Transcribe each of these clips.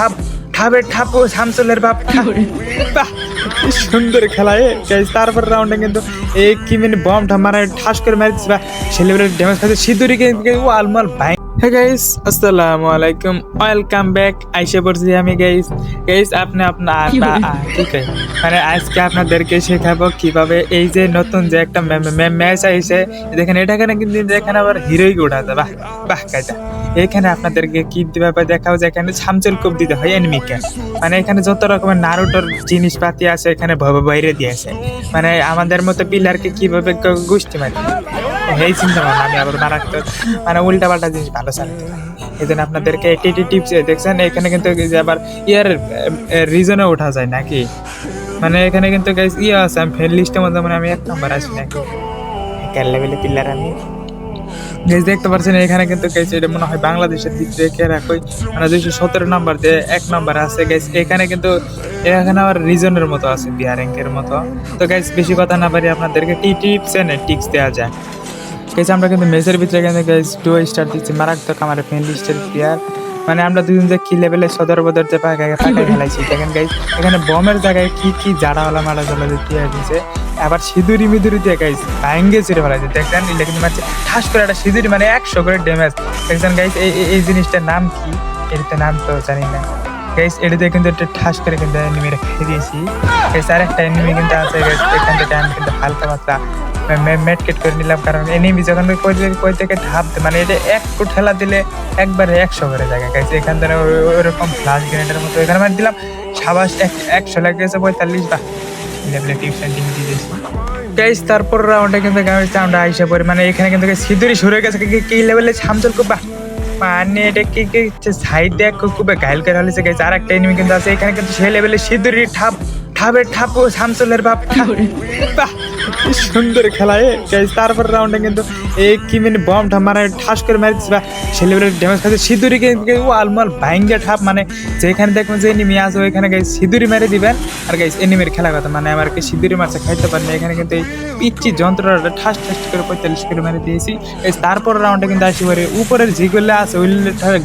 ঠাপ ঠাপের ঠাপ ও শামসুলের বাপ। ঠাপ। সুন্দর খেলা এ। তারপর রাউন্ডে কিন্তু এই কি মানে বম মারা ঠাস করে মারিস বা ছেলেবেলে ড্যামেজ খাচ্ছে সিঁদুরিকে ও আলমাল ভাই হে গাইস আসসালামু আলাইকুম। ওয়েলকাম ব্যাক আইসে পড়ছি আমি গাইস গাইস আপনি আপনার ঠিক আছে। মানে আজকে আপনাদেরকে শেখাবো কীভাবে এই যে নতুন যে একটা ম্যাচ আইছে দেখেন এটাখানে কিন্তু এখানে আবার হিরোই উঠাতে। বাহ বাহ কাজা এখানে আপনাদেরকে কি ব্যাপার দেখাও যে এখানে ছামচল কোপ দিতে হয় এনিমিকে মানে এখানে যত রকমের নারুটোর জিনিসপাতি আছে, এখানে বাইরে দিয়েছে মানে আমাদের মতো পিলারকে কীভাবে গ- গোষ্ঠী মারি? এই চিন্তা ভাবনা, আমি আবার মারাত্মক মানে উল্টা পাল্টা জিনিস ভালো চালাতে এই জন্য আপনাদেরকে টিটি টিপস দেখছেন, এখানে কিন্তু আবার ইয়ার রিজনে ওঠা যায় নাকি? মানে এখানে কিন্তু ইয়ে আছে, আমি ফ্রেন্ড লিস্টের মধ্যে মানে আমি এক নম্বর আছি নাকি? কেন লেভেলে পিলার আমি? গাইজ দেখতে পারছেন এখানে কিন্তু গেছে এটা মনে হয় বাংলাদেশের দিক থেকে রাখই মানে দুইশো সতেরো নাম্বার যে এক নাম্বার আছে গাইজ এখানে কিন্তু, এখানে আবার রিজনের মতো আছে বিহার র্যাঙ্কের মতো। তো গাইস বেশি কথা না পারি আপনাদেরকে টি টিপস এনে টিপস দেওয়া যায়। গেছে আমরা কিন্তু মেসের ভিতরে কিন্তু গাইস টু স্টার দিচ্ছি, মারাত্মক আমার ফ্রেন্ড লিস্টের প্লেয়ার মানে আমরা দুজন যে কি লেভেলে সদর বদর যে পাকায় পাকায় খেলাইছি দেখেন গাইজ এখানে বমের জায়গায় কি কি জাড়াওয়ালা মারা জ্বালা যে প্লেয়ার দিছে। আবার সিঁদুরি মিদুরি দিয়ে গাইজ ভাঙ্গে ছিঁড়ে ফেলাইছে। দেখছেন? কিন্তু মারছে। ঠাস করে একটা সিঁদুরি মানে একশো করে ড্যামেজ দেখছেন গাইজ এই এই- জিনিসটার নাম কি? তো নাম তো জানি না। গাইজ এটাতে কিন্তু একটা ঠাস করে কিন্তু এনিমি রেখে দিয়েছি। গাইজ আর একটা এনিমি কিন্তু আছে গাইজ এখান থেকে আমি কিন্তু হালকা পাতলা মেটকেট করে নিলাম, কারণ এনিমি যখন কই থেকে ধাপ মানে এটা একটু ঠেলা দিলে একবারে একশো করে জায়গা গাইছে এখান থেকে ওই- ওইরকম ফ্লাশ গ্রেনেডের মতো এখানে মার দিলাম, সাবাস এক, একশো লাগিয়েছে, পঁয়তাল্লিশ বা তারপর রাউন্ডে কিন্তু আমরা আইসা পড়ি মানে এখানে কিন্তু সিঁদুরি শুরু হয়ে গেছে, কি- লেভেলে ছামচল বাহ মানে এটা কি কি সাইড দিয়ে খুব ঘাইল করে হলেছে গেছে আর একটা এনিমি কিন্তু আছে, এখানে কিন্তু সেই লেভেলে সিঁদুরি ঠাপ ঠাপের ঠাপ শামসুলের বাপ। সুন্দর খেলা এ। তারপর রাউন্ডে কিন্তু এই কি মানে বম ঠাপ মানে ঠাস করে মারিস বা ছেলেবেলে ড্যামেজ খাচ্ছে সিঁদুরিকে ও আলমাল ভাঙ্গে ঠাপ মানে যেখানে দেখবেন যে এনিমি আছে ওইখানে গাইস সিঁদুরি মেরে দিবেন। আর গাইস এনিমির খেলা কথা মানে আমার কি সিঁদুরি মারছে খাইতে পারেন এখানে কিন্তু এই পিচ্ছি যন্ত্রটা ঠাস ঠাস করে পঁয়তাল্লিশ করে মেরে দিয়েছি। গাইস তারপর রাউন্ডে কিন্তু আসি পরে উপরের যেগুলো আছে ওই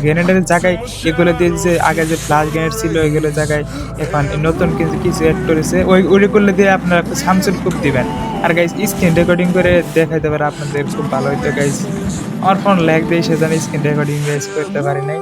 গ্রেনেডের জায়গায় এগুলো দিয়ে যে আগে যে ফ্লাশ গ্রেনেড ছিল ওইগুলো জায়গায় এখন নতুন কিছু কিছু করেছে ওই করলে দিয়ে আপনারা সামসুল খুব দিবেন। আর গাইজ স্ক্রিন রেকর্ডিং করে দেখাইতে পারে আপনাদের খুব ভালো হইতো গাইজ আমার ফোন ল্যাগ দিয়ে সেজন্য স্ক্রিন রেকর্ডিং গাইজ করতে পারি নাই।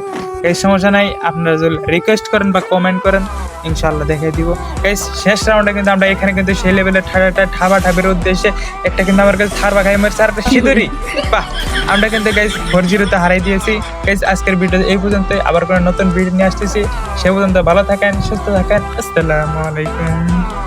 এই সমস্যা নাই, আপনারা যদি রিকোয়েস্ট করেন বা কমেন্ট করেন ইনশাল্লাহ দেখাই দিব। গাইস শেষ রাউন্ডে কিন্তু আমরা এখানে কিন্তু সেই লেভেলে ঠাডাটা ঠাবা ঠাবের উদ্দেশ্যে একটা কিন্তু আমার কাছে থারবা খাই মারছে একটা সিঁদুরি বাহ, আমরা কিন্তু গাইস ফোর জিরোতে হারাই দিয়েছি। গাইস আজকের ভিডিও এই পর্যন্ত আবার কোনো নতুন ভিডিও নিয়ে আসতেছি, সে পর্যন্ত ভালো থাকেন, সুস্থ থাকেন। আসসালামু আলাইকুম।